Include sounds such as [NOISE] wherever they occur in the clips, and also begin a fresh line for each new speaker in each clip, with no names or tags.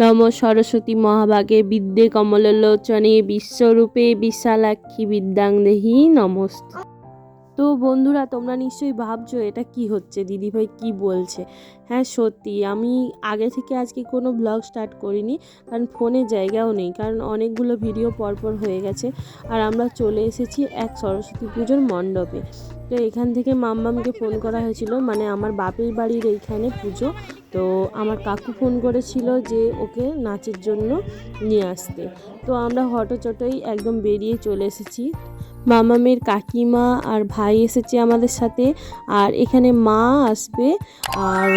নম সরস্বতী মহাভাগে বিদ্যে কমললোচনে বিশ্বরূপে বিশালাক্ষী বিদ্যাং দেহি নমস্ত। তো বন্ধুরা, তোমরা নিশ্চয়ই ভাবছ এটা কি হচ্ছে? দিদিভাই কি বলছে? হ্যাঁ সত্যি, আমি আগে থেকে আজকে কোনো ব্লগ স্টার্ট করিনি, কারণ ফোনে জায়গাও নেই, কারণ অনেকগুলো ভিডিও পরপর হয়ে গেছে, আর আমরা চলে এসেছি এক সরস্বতী পুজোর মণ্ডপে। তো এখান থেকে মাম্মামকে ফোন করা হয়েছিল মানে আমার বাপের বাড়ির এইখানে পুজো, তো আমার কাকু ফোন করেছিল যে ওকে নাচের জন্য নিয়ে আসতে। তো আমরা হটোচটোই একদম বেরিয়ে চলে এসেছি। মামামের কাকিমা আর ভাই এসেছে আমাদের সাথে। আর এখানে মা আসবে আর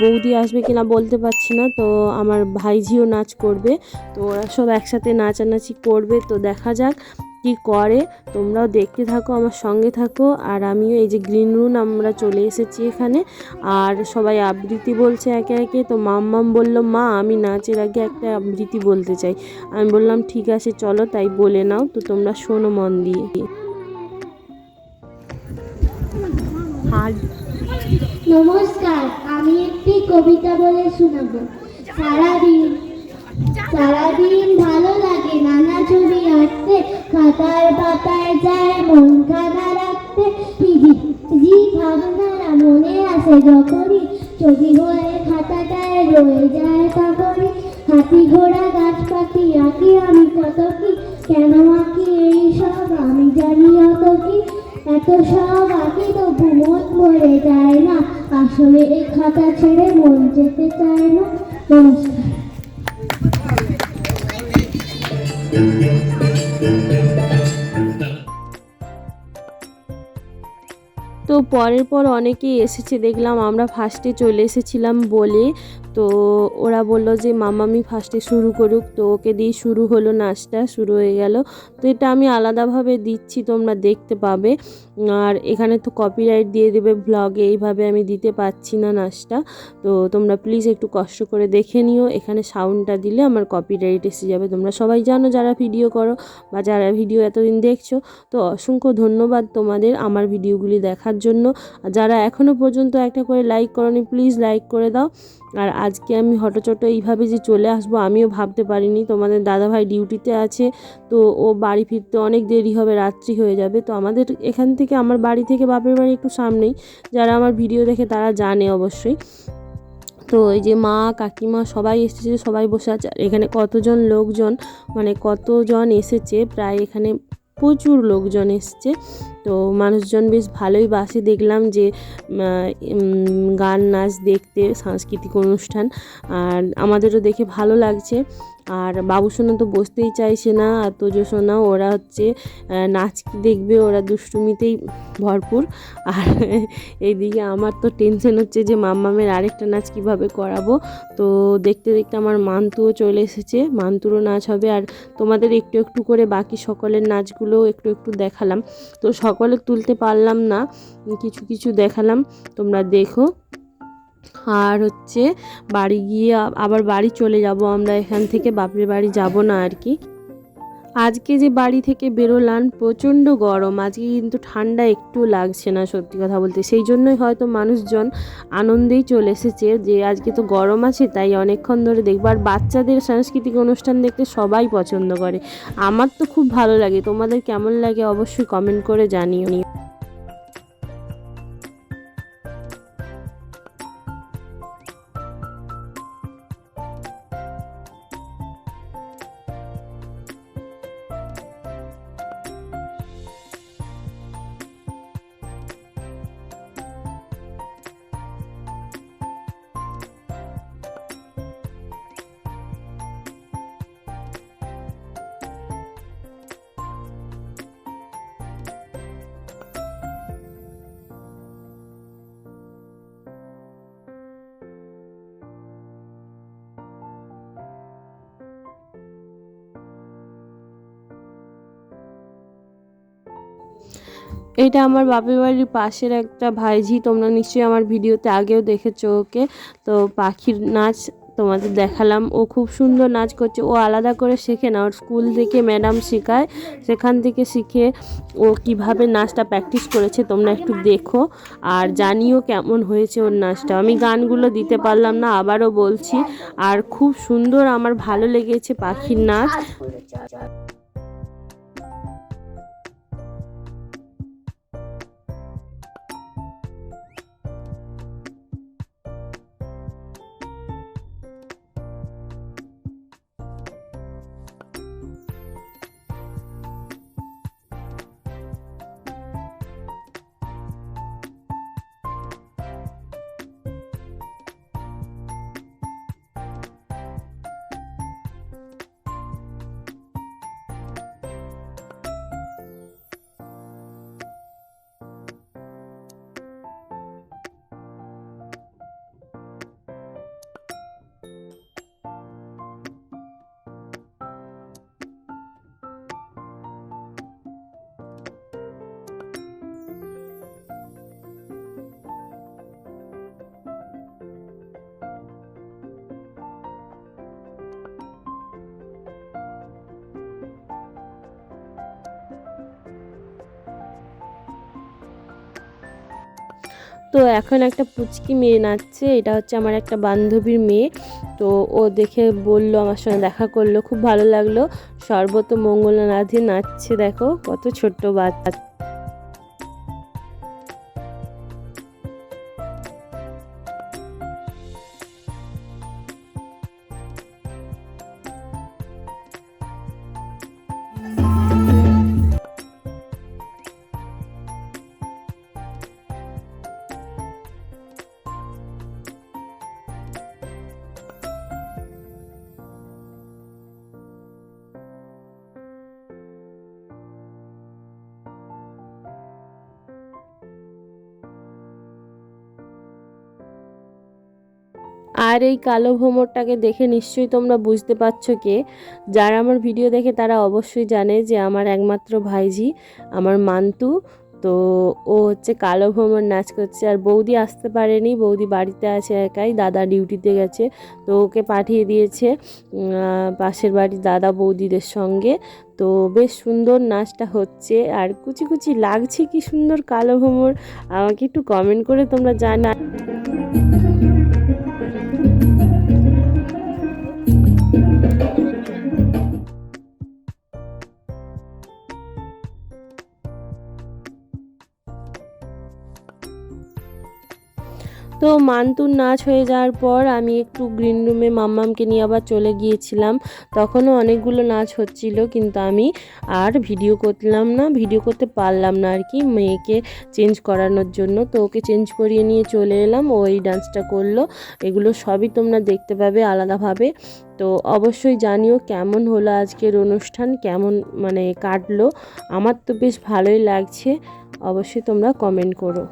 বৌদি আসবে কিনা বলতে পারছি না, তো আমার ভাইঝিও নাচ করবে। তো ওরা সব একসাথে নাচানাচি করবে, তো দেখা যাক কি করে। তোমরাও দেখতে থাকো, আমার সঙ্গে থাকো। আর আমিও এই যে গ্রিন রুম আমরা চলে এসেছি এখানে। আর সবাই আবৃত্তি বলছে একে একে, তো মাম্মাম বলল, মা, আমি নাচের আগে একটা আবৃত্তি বলতে চাই। আমি বললাম, ঠিক আছে, চলো। তাই বলে নাও, তো তোমরা শোনো মন দিয়ে। আর
নমস্কার, আমি একটি কবিতা বলে শোনাবো। সারাদিন সারাদিন ভালো লাগে নানা ছবি আঁকতে, খাতার পাতায় যায় মন খানা রাখতে। জি ভাবনারা মনে আসে যখনই। ছবি হয়ে খাতাটায় রয়ে যায় তখনই। হাতি ঘোড়া গাছ পাখি আঁকি আমি কত কি, কেন আঁকি এই সব আমি এত সব আঁকি তবু মন ভরে যায় না। আসলে এই খাতা ছেড়ে মন যেতে চায় না। নমস্কার।
পরের পর অনেকেই এসেছে, দেখলাম আমরা ফার্স্টে চলে এসেছিলাম বলে। তো ওরা বলল যে, মামামি ফার্স্টে শুরু করুক, তো ওকে দিয়ে শুরু হলো, নাচটা শুরু হয়ে গেল। তো এটা আমি আলাদাভাবে দিচ্ছি, তোমরা দেখতে পাবে। আর এখানে তো কপিরাইট দিয়ে দেবে ব্লগে এইভাবে আমি দিতে পারছি না নাচটা। তো তোমরা প্লিজ একটু কষ্ট করে দেখে নিও, এখানে সাউন্ডটা দিলে আমার কপিরাইট এসে যাবে। তোমরা সবাই জানো যারা ভিডিও করো বা যারা ভিডিও এতদিন দেখছ, তো অসংখ্য ধন্যবাদ তোমাদের আমার ভিডিওগুলি দেখার জন্য। আর যারা এখনও পর্যন্ত একটা করে লাইক করনি প্লিজ লাইক করে দাও। আর আজকে আমি হটোচটো এইভাবে যে চলে আসব, আমিও ভাবতে পারিনি। তোমাদের দাদাভাই ডিউটিতে আছে, তো ও বাড়ি ফিরতে অনেক দেরি হবে, রাত্রি হয়ে যাবে। তো আমাদের এখান থেকে, আমার বাড়ি থেকে বাপের বাড়ি একটু সামনেই। যারা আমার ভিডিও দেখে তারা জানে অবশ্যই। তো এই যে মা, কাকিমা সবাই এসেছে, সবাই বসে আছে। আর এখানে কতজন লোকজন মানে কতজন এসেছে, প্রায় এখানে প্রচুর লোকজন এসছে। তো মানুষজন বেশ ভালোই বাসে দেখলাম যে গান, নাচ দেখতে, সাংস্কৃতিক অনুষ্ঠান। আর আমাদেরও দেখে ভালো লাগছে। আর বাবুসোনা তো বসতেই চাইছে না, আর তোজো সোনা ওরা হচ্ছে নাচ দেখবে, ওরা দুষ্টুমিতেই ভরপুর। আর [LAUGHS] এইদিকে আমার তো টেনশন হচ্ছে যে মাম্মামের আরেকটা নাচ কীভাবে করাবো। তো দেখতে দেখতে আমার মান্তুও চলে এসেছে, মান্তুরও নাচ হবে। আর তোমাদের একটু একটু করে বাকি সকলের নাচগুলোও একটু একটু দেখালাম। তো সকলে তুলতে পারলাম না, কিছু কিছু দেখালাম, তোমরা দেখো। আর হচ্ছে বাড়ি গিয়ে আবার বাড়ি চলে যাব আমরা, এখান থেকে বাপের বাড়ি যাব না আর কি। আজকে যে বাড়ি থেকে বেরোলাম প্রচণ্ড গরম, আজকে কিন্তু ঠান্ডা একটু লাগছে না সত্যি কথা বলতে। সেই জন্যই হয়তো মানুষজন আনন্দেই চলে এসেছে যে আজকে তো গরম আছে, তাই অনেকক্ষণ ধরে দেখব। আর বাচ্চাদের সাংস্কৃতিক অনুষ্ঠান দেখতে সবাই পছন্দ করে। আমার তো খুব ভালো লাগে, তোমাদের কেমন লাগে অবশ্যই কমেন্ট করে জানিও। এটা আমার বাপের বাড়ির পাশের একটা ভাইঝি, তোমরা নিশ্চয়ই আমার ভিডিওতে আগেও দেখেছ ওকে। তো পাখির নাচ তোমাদের দেখালাম, ও খুব সুন্দর নাচ করছে। ও আলাদা করে শেখে না, ওর স্কুল থেকে ম্যাডাম শেখায়, সেখান থেকে শিখে ও কীভাবে নাচটা প্র্যাকটিস করেছে, তোমরা একটু দেখো। আর জানিও কেমন হয়েছে ওর নাচটা। আমি গানগুলো দিতে পারলাম না, আবারও বলছি। আর খুব সুন্দর, আমার ভালো লেগেছে পাখির নাচ। তো এখন একটা পুচকি মেয়ে নাচছে, এটা হচ্ছে আমার একটা বান্ধবীর মেয়ে। তো ও দেখে বলল, আমার সঙ্গে দেখা করল, খুব ভালো লাগল। সর্বত মঙ্গল নাধি নাচছে, দেখো, কত ছোট্ট বাচ্চা। আর এই কালো ভ্রমরটাকে দেখে নিশ্চয়ই তোমরা বুঝতে পারছ কে। যারা আমার ভিডিও দেখে তারা অবশ্যই জানে যে আমার একমাত্র ভাইজি আমার মান্তু। তো ও হচ্ছে কালো ভ্রমর নাচ করছে আর বৌদি আসতে পারেনি, বৌদি বাড়িতে আছে একাই, দাদা ডিউটিতে গেছে। তো ওকে পাঠিয়ে দিয়েছে পাশের বাড়ির দাদা বৌদিদের সঙ্গে। তো বেশ সুন্দর নাচটা হচ্ছে আর কুচি কুচি লাগছে কি সুন্দর কালো ভ্রমর আমাকে একটু কমেন্ট করে তোমরা জানা মান্তুর নাচ হয়ে যাওয়ার পর আমি একটু গ্রিন রুমে মাম্মামকে নিয়ে আবার চলে গিয়েছিলাম। তখনও অনেকগুলো নাচ হচ্ছিল, কিন্তু আমি আর ভিডিও করলাম না ভিডিও করতে পারলাম না আর কি মেয়েকে চেঞ্জ করানোর জন্য। তো ওকে চেঞ্জ করিয়ে নিয়ে চলে এলাম, ও এই ডান্সটা করল। এগুলো সবই তোমরা দেখতে পাবে আলাদাভাবে। তো অবশ্যই জানিও কেমন হলো আজকের অনুষ্ঠান, কেমন মানে কাটলো। আমার তো বেশ ভালোই লাগছে, অবশ্যই তোমরা কমেন্ট করো।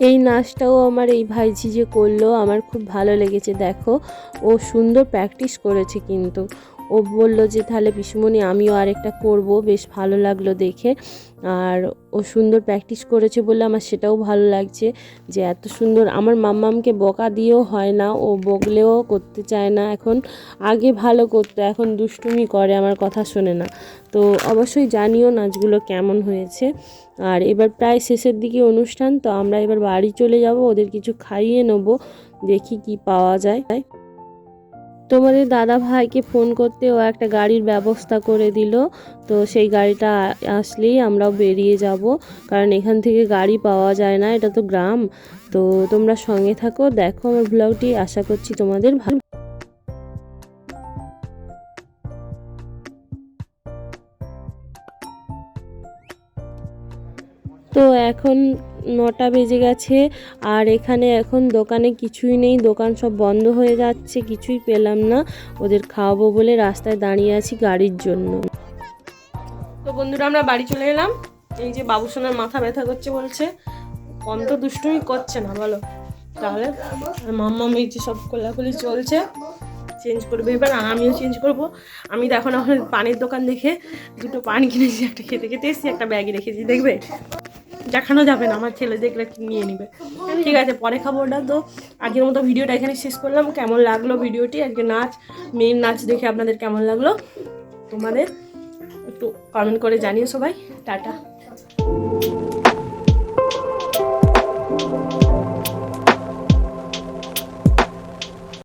এই নাচটাও আমার এই ভাইঝি যে করল, আমার খুব ভালো লেগেছে, দেখো। ও সুন্দর প্র্যাকটিস করেছে কিন্তু। ও বলল যে, তাহলে পিসমণি, আমিও আরেকটা করব। বেশ ভালো লাগল দেখে। আর ও সুন্দর প্র্যাকটিস করেছে বলে আমার সেটাও ভালো লাগছে যে, এত সুন্দর। আমার মাম্মামকে বকা দিয়েও হয় না। ও বকলেও করতে চায় না এখন। আগে ভালো করতো, এখন দুষ্টুমি করে, আমার কথা শোনে না। তো অবশ্যই জানিও নাচগুলো কেমন হয়েছে। আর এবার প্রায় শেষের দিকে অনুষ্ঠান, তো আমরা এবার বাড়ি চলে যাব। ওদের কিছু খাইয়ে নেব। দেখি কি পাওয়া যায়। তোমাদের দাদা ভাইকে ফোন করতে ও একটা গাড়ির ব্যবস্থা করে দিল। তো সেই গাড়িটা আসলেই আমরাও বেরিয়ে যাব। কারণ এখান থেকে গাড়ি পাওয়া যায় না, এটা তো গ্রাম। তো তোমরা সঙ্গে থাকো, দেখো আমার ব্লগটি আশা করছি তোমাদের ভালো তো এখন নটা বেজে গেছে আর এখানে এখন দোকানে কিছুই নেই। দোকান সব বন্ধ হয়ে যাচ্ছে, কিছুই পেলাম না। ওদের খাওয়াবো বলে রাস্তায় দাঁড়িয়ে আছি গাড়ির জন্য। তো বন্ধুরা, আমরা বাড়ি চলে এলাম। এই যে বাবুসোনার মাথা ব্যথা করছে বলছে। কম তো দুষ্টুমি করছে না, বলো। তাহলে মাম্মা এই যে সব কোলাকুলি চলছে, চেঞ্জ করবে। এবার আমিও চেঞ্জ করব। আমি এখন এখন পানির দোকান দেখে দুটো পান কিনেছি, একটা খেতে খেতে এসেছি, একটা ব্যাগে রেখেছি, দেখবে? দেখানো যাবে না, আমার ছেলে দেখলে নিয়ে নিবে। ঠিক আছে, পরে খবরটা তো আগের মতো ভিডিওটা এখানে শেষ করলাম। কেমন লাগল ভিডিওটি? আজকে নাচ মেন নাচ দেখে আপনাদের কেমন লাগল? তোমাদের একটু কমেন্ট করে জানিও সবাই। টাটা।